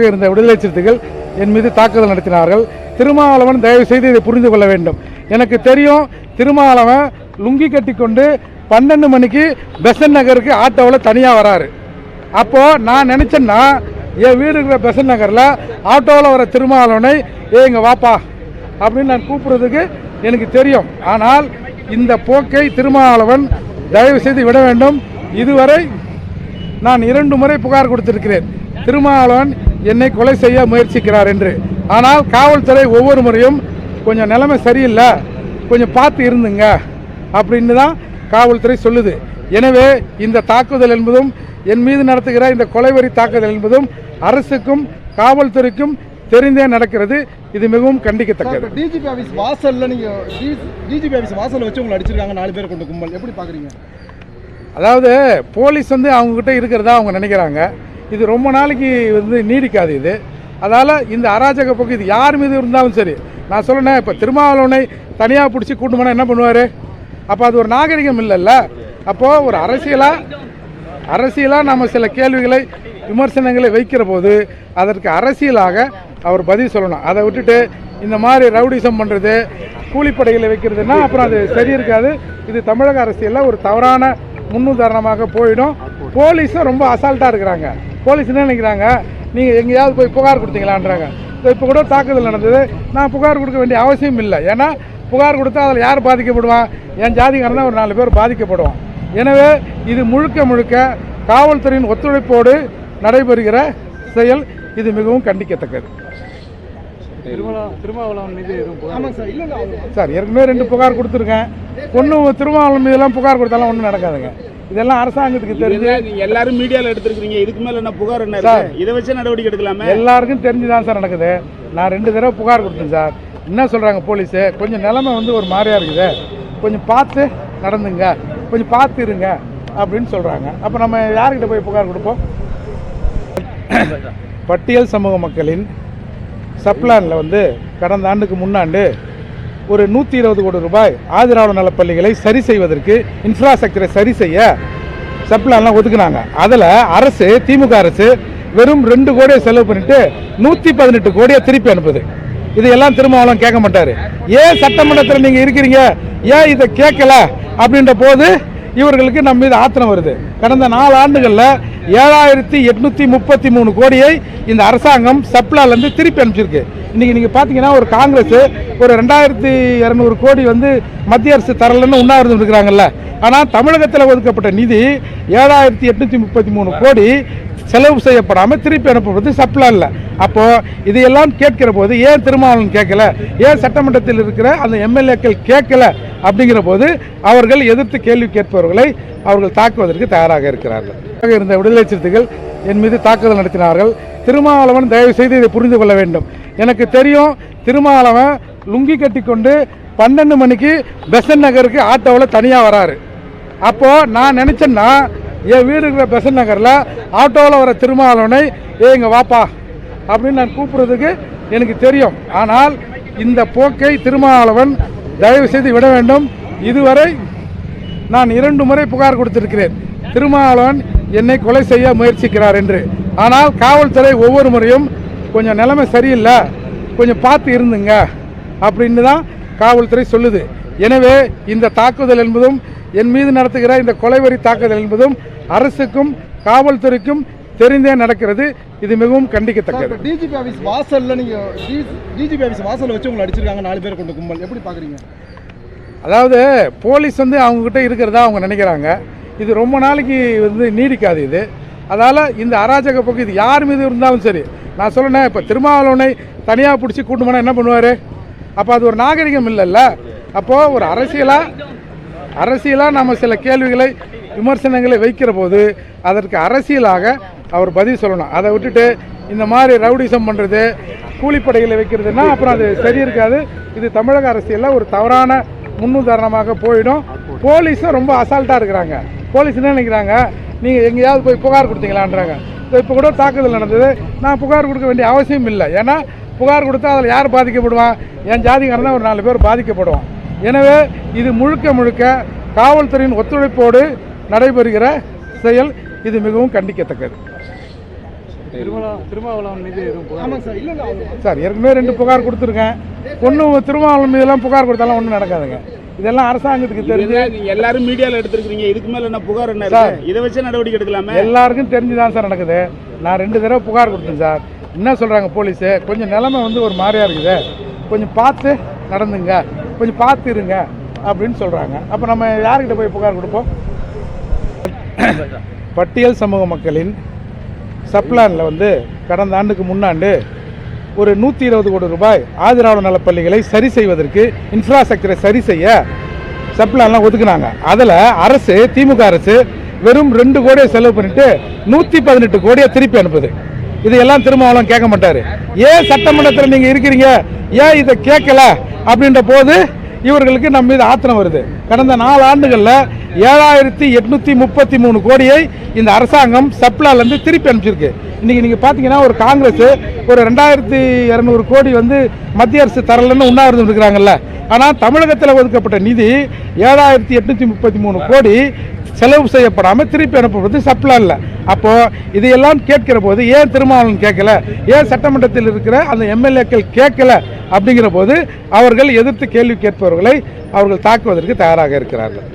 இருந்த விடுதலை சிறுத்தைகள் என் மீது தாக்குதல் நடத்தினார்கள். திருமாவளவன் தயவு செய்து இதை புரிந்து கொள்ள வேண்டும். எனக்கு தெரியும் திருமாவளவன் லுங்கி கட்டிக்கொண்டு பன்னெண்டு மணிக்கு பெசன் நகருக்கு ஆட்டோவில் தனியாக வராரு. அப்போ நான் நினைச்சேன்னா என் வீடு இருக்கிற பெசன் நகரில் ஆட்டோவில் வர திருமாவளவனை ஏ இங்கே வாப்பா அப்படின்னு நான் கூப்பிடுறதுக்கு எனக்கு தெரியும். ஆனால் இந்த போக்கை திருமாவளவன் தயவு செய்து விட வேண்டும். இதுவரை நான் இரண்டு முறை புகார் கொடுத்திருக்கிறேன். திருமாவளவன் என்னை கொலை செய்ய முயற்சிக்கிறார் என்று. ஆனால் காவல்துறை ஒவ்வொரு முறையும் கொஞ்சம் நிலைமை சரியில்லை கொஞ்சம் பார்த்து இருந்துங்க அப்படின்னு தான் காவல்துறை சொல்லுது. எனவே இந்த தாக்குதல் என்பதும் என் மீது நடத்துகிற இந்த கொலைவரி தாக்குதல் என்பதும் அரசுக்கும் காவல்துறைக்கும் தெரிந்தே நடக்கிறது. இது மிகவும் கண்டிக்கத்தக்கது. டிஜிபி ஆஃபீஸ் வாசல்ல நீங்க டிஜிபி ஆஃபீஸ் வாசல்ல வச்சு உங்களை அடிச்சிருக்காங்க நாலு பேர் கொண்டு கும்பல். எப்படி பாக்குறீங்க? அதாவது போலீஸ் வந்து அவங்கக்கிட்ட இருக்கிறதா அவங்க நினைக்கிறாங்க. இது ரொம்ப நாளைக்கு வந்து நீடிக்காது இது. அதால் இந்த அராஜக போக்கு இது யார் மீது இருந்தாலும் சரி நான் சொல்லுனேன் இப்போ திருமாவளவனை தனியாக பிடிச்சி கூட்டு போனால் என்ன பண்ணுவார்? அப்போ அது ஒரு நாகரிகம் இல்லைல்ல. அப்போது ஒரு அரசியலாக அரசியலாக நம்ம சில கேள்விகளை விமர்சனங்களை வைக்கிற போது அதற்கு அரசியலாக அவர் பதில் சொல்லணும். அதை விட்டுட்டு இந்த மாதிரி ரவுடிசம் பண்ணுறது கூலிப்படைகளை வைக்கிறதுனா அப்புறம் அது சரி இருக்காது. இது தமிழக அரசியலில் ஒரு தவறான முன்னுதாரணமாக போயிடும். போலீஸும் ரொம்ப அசால்ட்டாக இருக்கிறாங்க. போலீஸ் என்ன நினைக்கிறாங்க? நீங்கள் எங்கேயாவது போய் புகார் கொடுத்தீங்களான்றாங்க. இப்போ கூட தாக்குதல் நடந்தது. நான் புகார் கொடுக்க வேண்டிய அவசியம் இல்லை. ஏன்னா புகார் கொடுத்தா அதில் யார் பாதிக்கப்படுவான் என் ஜாதிக்காரன் ஒரு நாலு பேர் பாதிக்கப்படுவான். எனவே இது முழுக்க முழுக்க காவல்துறையின் ஒத்துழைப்போடு நடைபெறுகிற செயல். இது மிகவும் கண்டிக்கத்தக்கது. சார். ஏற்கனவே ரெண்டு புகார் கொடுத்துருக்கேன். ஒன்றும் திருமாவளவன் மீதெல்லாம் புகார் கொடுத்தாலும் ஒன்றும் நடக்காதுங்க. இதெல்லாம் அரசாங்கத்துக்கு தெரிஞ்சு நீங்க எல்லாரும் மீடியால எடுத்திருக்கீங்க இதுக்கு மேல என்ன புகார் என்ன சார். இதை வச்சு நடவடிக்கை எடுக்கலாமே? எல்லாருக்கும் தெரிஞ்சு தான் சார் நடக்குது. நான் ரெண்டு தடவை புகார் கொடுத்தேன் சார். என்ன சொல்கிறாங்க போலீஸு? கொஞ்சம் நிலைமை வந்து ஒரு மாதிரியா இருக்குது. கொஞ்சம் பார்த்து நடந்துங்க. கொஞ்சம் பார்த்து இருங்க அப்படின்னு சொல்கிறாங்க அப்போ நம்ம யார்கிட்ட போய் புகார் கொடுப்போம்? பட்டியல் சமூக மக்களின் சப்ளானில் வந்து கடந்த ஆண்டுக்கு முன்னாண்டு ஒரு நூற்றி இருபது கோடி ரூபாய் ஆதிராவிட நலப்பள்ளிகளை சரி செய்வதற்கு இன்ஃப்ராஸ்ட்ரக்சரை சரி செய்ய சப்ளான்லாம் ஒதுக்குனாங்க. அதில் அரசு திமுக அரசு வெறும் ரெண்டு கோடியை செலவு பண்ணிட்டு நூற்றி பதினெட்டு கோடியை திருப்பி அனுப்புது. இதையெல்லாம் திருமாவளவன் கேட்க மாட்டார். ஏன் சட்டமன்றத்தில் நீங்கள் இருக்கிறீங்க? ஏன் இதை கேட்கல? அப்படின்ற போது இவர்களுக்கு நம்ம மீது ஆத்திரம் வருது. கடந்த நாலு ஆண்டுகளில் ஏழாயிரத்தி எட்நூற்றி முப்பத்தி மூணு கோடியை இந்த அரசாங்கம் சப்ளாலேருந்து திருப்பி அனுப்பிச்சிருக்கு. இன்னைக்கு நீங்கள் பார்த்தீங்கன்னா ஒரு காங்கிரஸ் ஒரு ரெண்டாயிரத்தி இரநூறு கோடி வந்து மத்திய அரசு தரலன்னு உண்ணாவிரதம் இருக்கிறாங்கல்ல. ஆனால் தமிழகத்தில் ஒதுக்கப்பட்ட நிதி ஏழாயிரத்தி எட்நூற்றி முப்பத்தி மூணு கோடி செலவு செய்யப்படாமல் திருப்பி அனுப்புவது சப்ளை இல்லை அப்போது இதையெல்லாம் கேட்கிற போது ஏன் திருமாவளவன் கேட்கல? ஏன் சட்டமன்றத்தில் இருக்கிற அந்த எம்எல்ஏக்கள் கேட்கல? அப்படிங்கிற போது அவர்கள் எதிர்த்து கேள்வி கேட்பவர்களை அவர்கள் தாக்குவதற்கு தயாராக இருக்கிறார்கள். இருந்த விடுதலை சிறுத்தைகள் என் மீது தாக்குதல் நடத்தினார்கள். திருமாவளவன் தயவு செய்து இதை புரிந்து கொள்ள வேண்டும். எனக்கு தெரியும் திருமாவளவன் லுங்கி கட்டிக்கொண்டு பன்னெண்டு மணிக்கு பெசன் நகருக்கு ஆட்டோவில் தனியாக வராரு. அப்போது நான் நினச்சேன்னா என் வீடு இருக்கிற பெசன் நகரில் ஆட்டோவில் வர திருமாவளவனை ஏ இங்கே வாப்பா. அப்படின்னு நான் கூப்பிடுறதுக்கு எனக்கு தெரியும். ஆனால் இந்த போக்கை திருமாவளவன் தயவு செய்து விட வேண்டும். இதுவரை நான் இரண்டு முறை புகார் கொடுத்திருக்கிறேன். திருமாவளவன் என்னை கொலை செய்ய முயற்சிக்கிறார் என்று. ஆனால் காவல்துறை ஒவ்வொரு முறையும் கொஞ்சம் நிலைமை சரியில்லை. கொஞ்சம் பார்த்து இருந்துங்க. அப்படின்னு தான் காவல்துறை சொல்லுது. எனவே இந்த தாக்குதல் என்பதும் என் மீது நடத்துகிற இந்த கொலைவரி தாக்குதல் என்பதும் அரசுக்கும் காவல்துறைக்கும் தெரிந்தே நடக்கிறது. இது மிகவும் கண்டிக்கத்தக்கது. டிஜிபி ஆஃபீஸ் வாசல்ல நீங்க டிஜிபி ஆஃபீஸ் வாசல்ல வச்சு உங்களை அடிச்சிருக்காங்க நாலு பேர் கொண்டு கும்பல். எப்படி பாக்குறீங்க? அதாவது போலீஸ் வந்து அவங்கக்கிட்ட இருக்கிறதா அவங்க நினைக்கிறாங்க. இது ரொம்ப நாளைக்கு வந்து நீடிக்காது இது. அதால் இந்த அராஜக போக்கு இது யார் மீது இருந்தாலும் சரி. நான் சொல்லுனேன் இப்போ திருமாவளவனை தனியாக பிடிச்சி கூட்டு போனால் என்ன பண்ணுவார்? அப்போ அது ஒரு நாகரிகம் இல்லைல்ல. அப்போது ஒரு அரசியலாக அரசியலாக நம்ம சில கேள்விகளை விமர்சனங்களை வைக்கிற போது அதற்கு அரசியலாக அவர் பதில் சொல்லணும். அதை விட்டுட்டு இந்த மாதிரி ரவுடிசம் பண்ணுறது கூலிப்படைகளை வைக்கிறதுனா அப்புறம் அது சரி இருக்காது. இது தமிழக அரசியலில் ஒரு தவறான முன்னுதாரணமாக போயிடும். போலீஸும் ரொம்ப அசால்ட்டாக இருக்கிறாங்க. போலீஸ் என்ன நினைக்கிறாங்க? நீங்கள் எங்கேயாவது போய் புகார் கொடுத்தீங்களான்றாங்க. இப்போ கூட தாக்குதல் நடந்தது. நான் புகார் கொடுக்க வேண்டிய அவசியம் இல்லை. ஏன்னா புகார் கொடுத்தா அதில் யார் பாதிக்கப்படுவான் என் ஜாதிக்காரன் தான் ஒரு நாலு பேர் பாதிக்கப்படுவான். எனவே இது முழுக்க முழுக்க காவல்துறையின் ஒத்துழைப்போடு நடைபெறுகிற செயல். இது மிகவும் கண்டிக்கத்தக்கது. சார். ஏற்கனவே ரெண்டு புகார் கொடுத்துருக்கேன். ஒன்றும் திருமாவளவன் மீதெல்லாம் புகார் கொடுத்தாலும் ஒன்றும் நடக்காதுங்க. இதெல்லாம் அரசாங்கத்துக்கு தெரிஞ்சு எல்லாரும் மீடியால எடுத்திருக்கீங்க இதுக்கு மேல என்ன புகார் என்ன சார். இதை வச்சு நடவடிக்கை எடுக்கலாமே? எல்லாருக்கும் தெரிஞ்சு தான் சார் நடக்குது. நான் ரெண்டு தடவை புகார் கொடுத்தேன் சார். என்ன சொல்கிறாங்க போலீஸு? கொஞ்சம் நிலைமை வந்து ஒரு மாதிரியா இருக்குது. கொஞ்சம் பார்த்து நடந்துங்க. கொஞ்சம் பார்த்து இருங்க அப்படின்னு சொல்கிறாங்க அப்போ நம்ம யார்கிட்ட போய் புகார் கொடுப்போம்? பட்டியல் சமூக மக்களின் சப்ளானில் வந்து கடந்த ஆண்டுக்கு முன்னாண்டு ஒரு நூற்றி இருபது கோடி ரூபாய் ஆதிராவிட நலப்பள்ளிகளை சரி செய்வதற்கு இன்ஃப்ராஸ்ட்ரக்சரை சரி செய்ய சப்ளான்லாம் ஒதுக்குனாங்க. அதில் அரசு திமுக அரசு வெறும் ரெண்டு கோடியை செலவு பண்ணிட்டு நூற்றி பதினெட்டு கோடியை திருப்பி அனுப்புது. இதையெல்லாம் திருமாவளவன் கேட்க மாட்டார். ஏன் சட்டமன்றத்தில் நீங்கள் இருக்கிறீங்க? ஏன் இதை கேட்கல? அப்படின்ற போது இவர்களுக்கு நம்ம மீது ஆத்திரம் வருது. கடந்த நாலு ஆண்டுகளில் ஏழாயிரத்தி எட்நூற்றி முப்பத்தி மூணு கோடியை இந்த அரசாங்கம் சப்ளாலேருந்து திருப்பி அனுப்பிச்சிருக்கு. இன்றைக்கி நீங்கள் பார்த்தீங்கன்னா ஒரு காங்கிரஸ் ஒரு ரெண்டாயிரத்தி இரநூறு கோடி வந்து மத்திய அரசு தரலன்னு உண்ணாவிரதம் இருக்கிறாங்கல்ல. ஆனால் தமிழகத்தில் ஒதுக்கப்பட்ட நிதி ஏழாயிரத்தி எட்நூற்றி முப்பத்தி மூணு கோடி செலவு செய்யப்படாமல் திருப்பி அனுப்புவது சப்ளான்ல அப்போ இதையெல்லாம் கேட்கிற போது ஏன் திருமாவளவன் கேட்கல? ஏன் சட்டமன்றத்தில் இருக்கிற அந்த எம்எல்ஏக்கள் கேட்கல? அப்படிங்கிற போது அவர்கள் எதிர்த்து கேள்வி கேட்பவர்களை அவர்கள் தாக்குவதற்கு தயாராக இருக்கிறார்கள்.